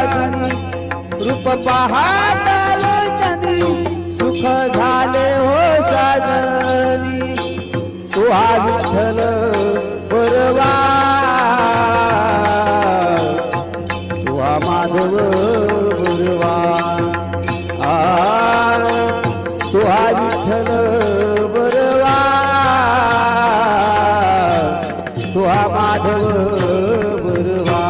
साजनी रूप लोचनी सुख झाले हो साजनी. तुहा विठ्ठल परवा. तुहा माधव बरवा आ तुहा विठ्ठल बरवा तुहा माधव बरवा